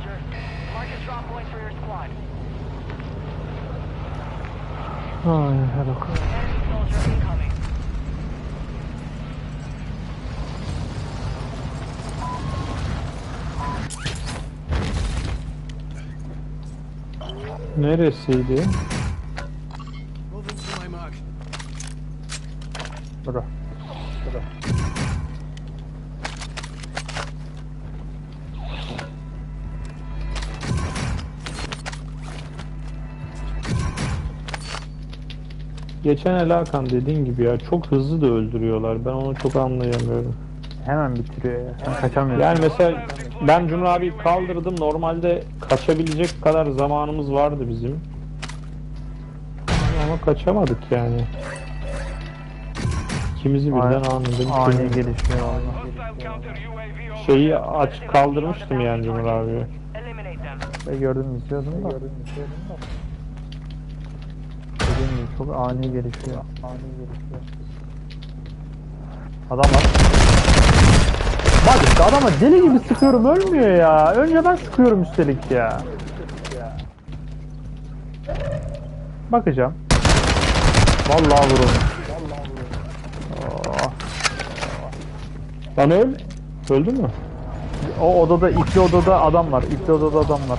soldier. Mark your drop points for your squad. Oh, I had a... Enemy soldier incoming. Neresiydi? Geçen el Hakan dediğin gibi ya çok hızlı da öldürüyorlar. Ben onu çok anlayamıyorum. Hemen bitiriyor ya. Sen kaçamıyorsun. Yani mesela ben Cumhur abi kaldırdım. Normalde kaçabilecek kadar zamanımız vardı bizim. Ama kaçamadık yani. İkimizi birden Ani- anında Ani bitirdim. gelişmiyor valla. Şeyi aç kaldırmıştım yani Cumhur abi. Eliminate them. Ve gördüm izliyordum da. Çok ani gelişiyor. Ani gelişiyor. Adam var. Bak işte adama deli gibi sıkıyorum ölmüyor ya. Önce ben sıkıyorum üstelik ya. Bakacağım. Vallahi vurulmuş. Oh. Lan öl. Öldü mü? O odada, ipli odada adam var. İpli odada adam var.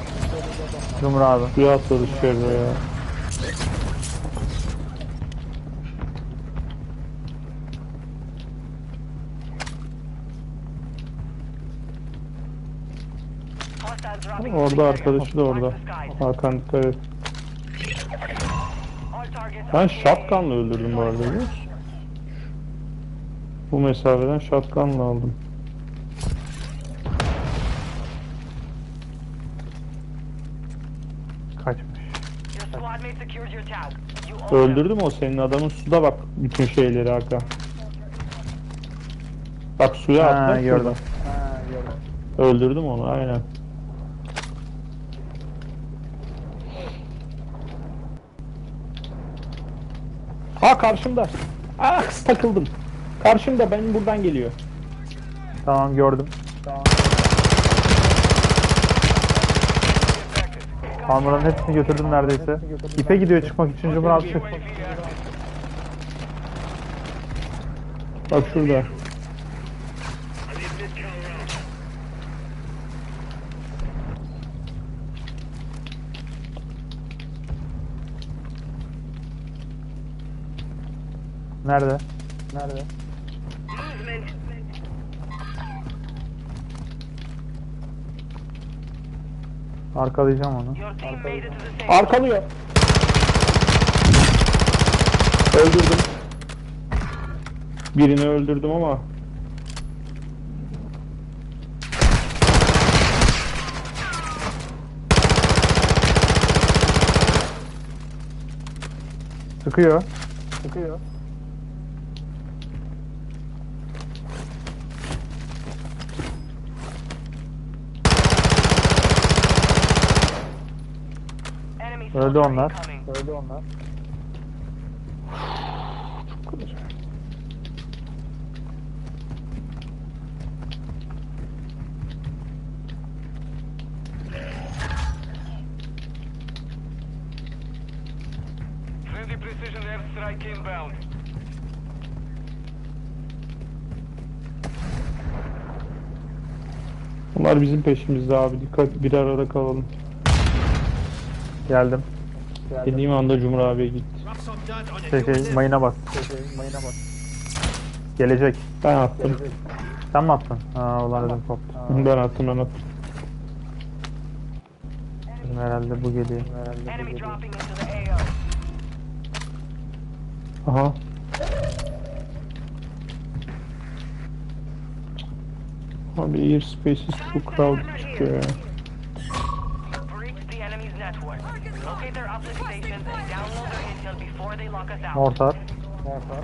Cumhur abi. Bir atladı dışarı ya. Orada arkadaşı da orada. Hakan dikkat et. Ben shotgunla öldürdüm bu arada biliyor musun? Bu mesafeden shotgunla aldım. Kaçmış. Öldürdüm o senin adamın suda bak bütün şeyleri Hakan. Bak suya attı. gördüm. Öldürdüm onu aynen. Ha karşımda. Ah takıldım. Karşımda benim buradan geliyor. Tamam gördüm. Armor'ın hepsini götürdüm neredeyse. İpe gidiyor çıkmak için Cumhur abi. Bak şurada. Nerede? Nerede? Arkalayacağım onu. Safe. Arkalıyor. Öldürdüm. Birini öldürdüm ama Sıkıyor. Sıkıyor. Öldü onlar. Öldü onlar. Friendly precision airstrike inbound. bunlar bizim peşimizde abi. Dikkat bir arada kalalım. Geldim. Dediğim anda Cumhur abiye gitti. Şey şey mayına bas. mayına bas. Gelecek. Ben attım. Sen mi attın? Ha ulan dedim koptu. Ben attım ben attım. Dedim herhalde bu geliyor. İnto the AO. Aha. Abi airspace is too crowded çıkıyor ya. Mortar. Mortar.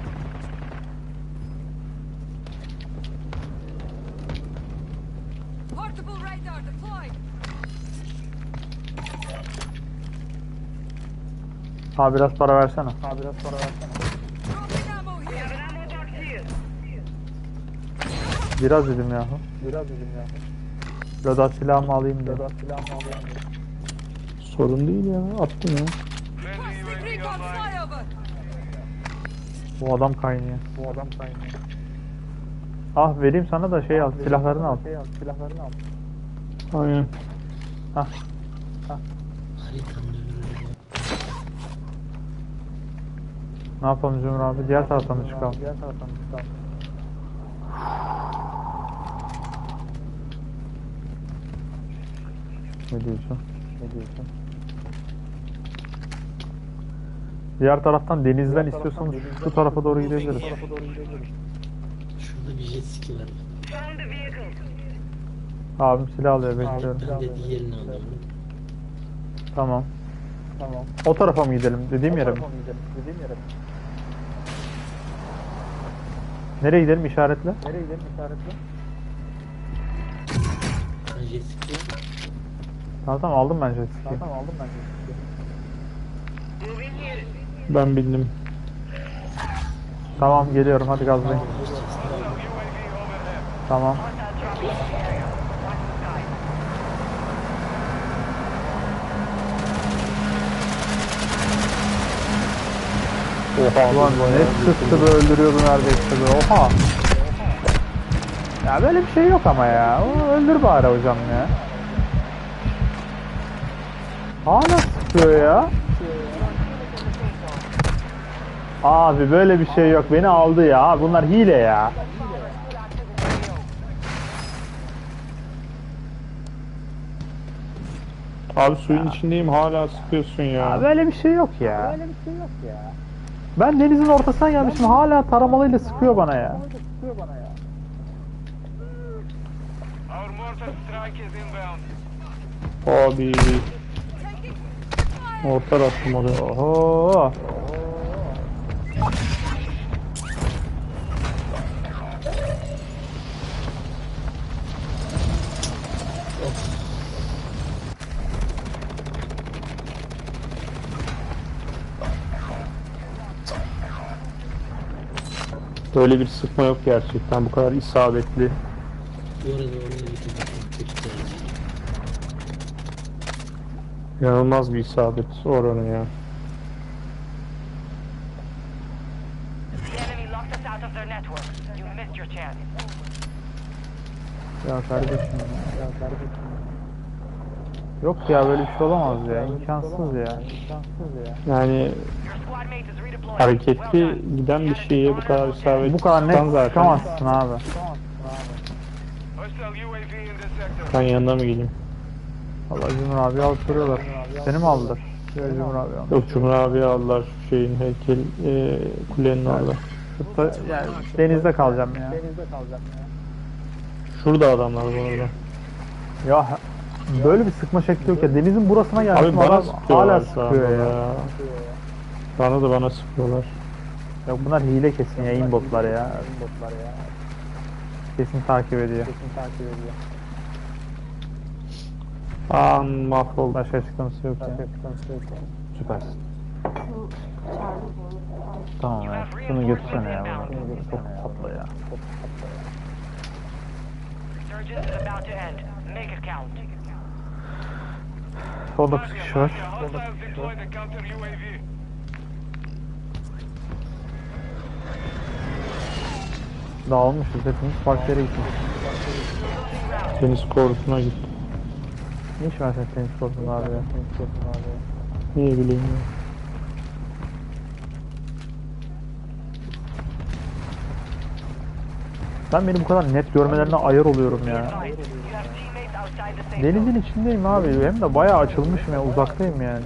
Portable radar deployed. Ha biraz para versene. Ha biraz para versene. Biraz dedim yahu. Biraz dedim yahu. Lodat silahımı alayım diye. Sorun değil ya. Attım ya. Bu adam kaynıyor. Bu adam kaynıyor. Ah vereyim sana da şey al. Silahlarını al. Silahlarını al. Aynen. Haritanın öbürü. Ne yapalım Cumhur abi? Diğer taraftan mı çıkalım? Diğer taraftan çıkalım? Ne diyorsun? Ne diyorsun? Diğer taraftan denizden istiyorsanız şu tarafa doğru gidebiliriz. Şurada bir jet ski var. Abim silah alıyor bekliyorum. Ben de diğerini alıyorum. Tamam. Tamam. O tarafa mı gidelim? Dediğim yere mi? Dediğim yere mi? Nereye gidelim işaretle? Nereye gidelim işaretle? Ben jet ski. Tamam tamam aldım ben jet ski'yi. Tamam aldım ben jet ski'yi. Ben bildim. Tamam geliyorum hadi gazlayın. Tamam. Oha. Ulan ne sıktı be öldürüyordu neredeyse be. Oha. Ya böyle bir şey yok ama ya. O öldür bari hocam ya. Hala sıkıyor ya. Abi böyle bir şey yok. Beni aldı ya. Bunlar hile ya. Abi suyun içindeyim hala sıkıyorsun ya. Ya böyle bir şey yok ya. Böyle bir şey yok ya. Ben denizin ortasına gelmişim. Hala taramalıyla sıkıyor bana ya. Our mortar strike is inbound. Abi. Orta attım oraya. Oho. Böyle bir sıkma yok gerçekten. Bu kadar isabetli. Bu arada oraya. İnanılmaz bir isabet oranı ya. Ya kardeşim ya. ya kardeşim. Yok ya böyle bir şey olamaz ya. İmkansız ya. İmkansız ya. Yani hareketli giden bir şeye bu kadar isabet Bu kadar net zaten. sıkamazsın abi. Ben yanına mı geleyim? Allah Cumhur abi alıp duruyorlar. Seni mi aldılar? Şöyle Cumhur abi aldı. Yok Cumhur abi aldılar şu şeyin heykel e, kulenin orada. Şurada, yani denizde kalacağım ya. Şurada adamlar bu arada. Ya böyle bir sıkma şekli yok ya. Denizin burasına Abi geldim bana hala sıkıyor ya. ya. Bana da bana sıkıyorlar. Yok bunlar hile kesin ya inbotlar ya. Inbotlar ya. Kesin takip ediyor. Kesin takip ediyor. An mahvoldu. Başka sıkıntısı yok ya. Süpersin. Tamam ya. Şunu götürsene ya. Bunu. Çok tatlı ya. Resurgence is about to end. Make it count. 19 kişi var. Dağılmışız hepimiz farklı yere gitmiş. Deniz korusuna git. Ne iş var sen tenis kortun abi ya? Tenis kortun abi ya. Niye bileyim ya. Ben beni bu kadar net görmelerine ayar oluyorum ya. Denizin içindeyim abi. Hem de bayağı açılmışım ya. Uzaktayım yani.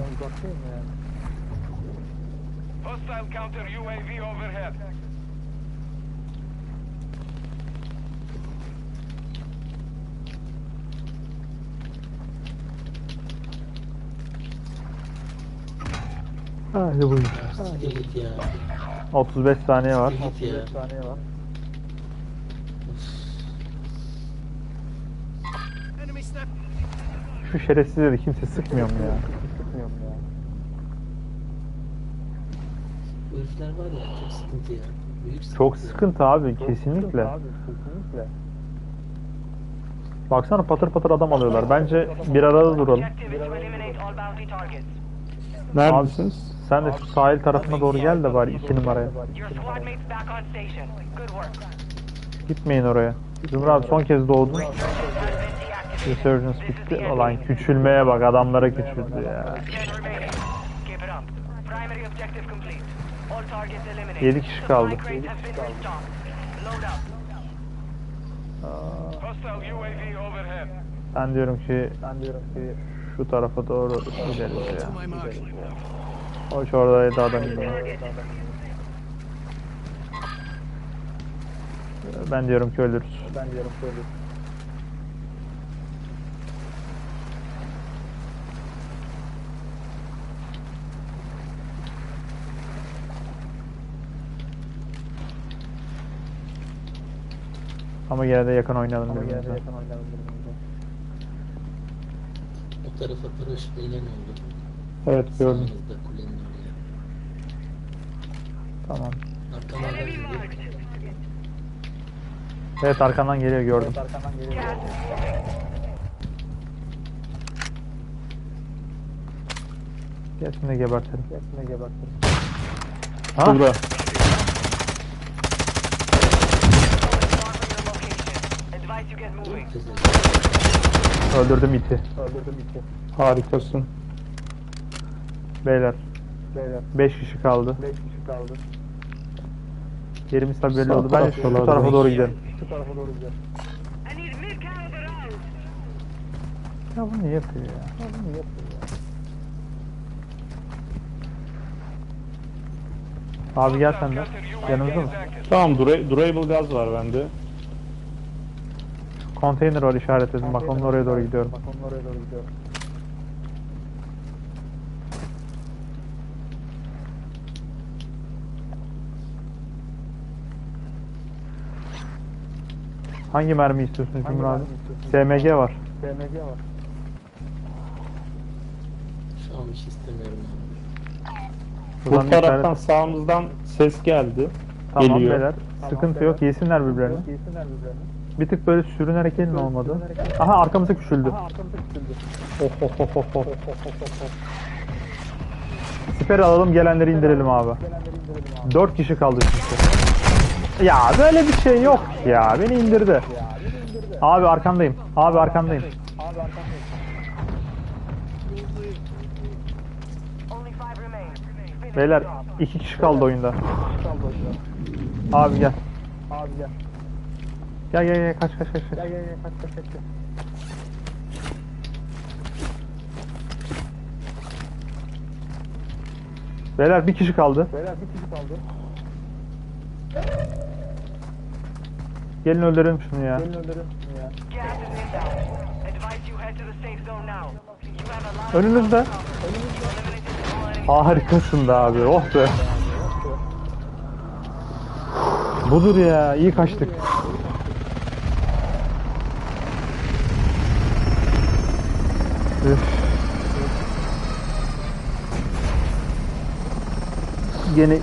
Hostile counter UAV overhead. Hadi buyur. Siktir git ya. 35 saniye var. Şu şerefsizleri kimse sıkmıyor mu ya? Sıkmıyor mu ya? Bu herifler var ya çok sıkıntı ya. Büyük sıkıntı. Çok sıkıntı abi kesinlikle. Baksana patır patır adam alıyorlar. Bence bir arada duralım. Neredesiniz? Sen de şu sahil tarafına doğru gel de bari iki numaraya. Gitmeyin oraya. Zümrüt abi son kez doğdun. Resurgence bitti. Ulan küçülmeye bak adamlara küçüldü ya. Ten remaining. Keep it up. Primary objective complete. All targets eliminated. Yedi kişi kaldı. Supply crates have been restocked. Load up. Hostile UAV overhead. Ben diyorum ki ben diyorum ki şu tarafa doğru gideriz ya. Hoş oradaydı adam yine. Ben diyorum ki ölürüz. Ben diyorum ki ölürüz. Ama gene de yakın oynayalım birbirimize. O tarafa paraşüt inen oldu. Evet gördüm. Sağımızda kulenin oraya. Tamam. Arkalardan gidiyor. Evet arkandan geliyor gördüm. Gelsin de gebertelim. Gelsin de gebertelim. Ha? Burada. Get moving. Öldürdüm iti. Harikasın. Beyler. Beyler. 5 kişi kaldı. 5 kişi kaldı. Yerimiz tabii belli Sağ oldu. Bence şu tarafa doğru. gidelim. Şu tarafa doğru gidelim. Ya bu niye yapıyor ya? Ya bu niye yapıyor ya? Abi gel sen de. Yanımızda mı? Tamam dura- durable gaz var bende. Konteyner var işaretledim. Bak onun oraya doğru gidiyorum. Bak onun oraya doğru gidiyorum. Hangi mermi istiyorsun Cumhur abi? SMG var. SMG var. Şu an hiç istemiyorum abi. Bu taraftan tane- sağımızdan ses geldi. Tamam geliyor. beyler. Sıkıntı yok. Yesinler birbirlerini. Bir tık böyle sürünerek elin olmadı. Aha arkamıza küçüldü. Oh, oh, oh, oh, oh. Siperi alalım gelenleri indirelim abi. Dört kişi kaldı çünkü. Ya böyle bir şey yok ya. Beni indirdi. Abi arkandayım. Abi arkandayım. Beyler iki kişi kaldı oyunda. Abi gel. Abi gel. Gel gel gel kaç kaç kaç. Gel gel gel kaç kaç kaç. Beyler bir kişi kaldı. Beyler bir kişi kaldı. Gelin öldürelim şunu ya. Gelin öldürelim şunu ya. Önünüzde. Harikasın da abi. Oh be. Budur ya. iyi kaçtık. Üf. Gene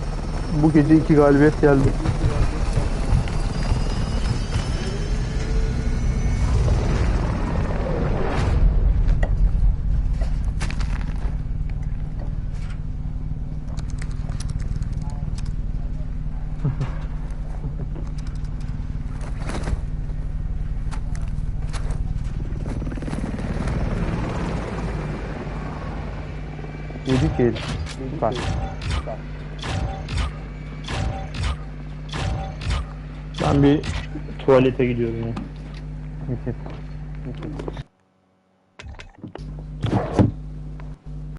bu gece iki galibiyet geldi. Yedik. Süper. Ben bir tuvalete gidiyorum ya.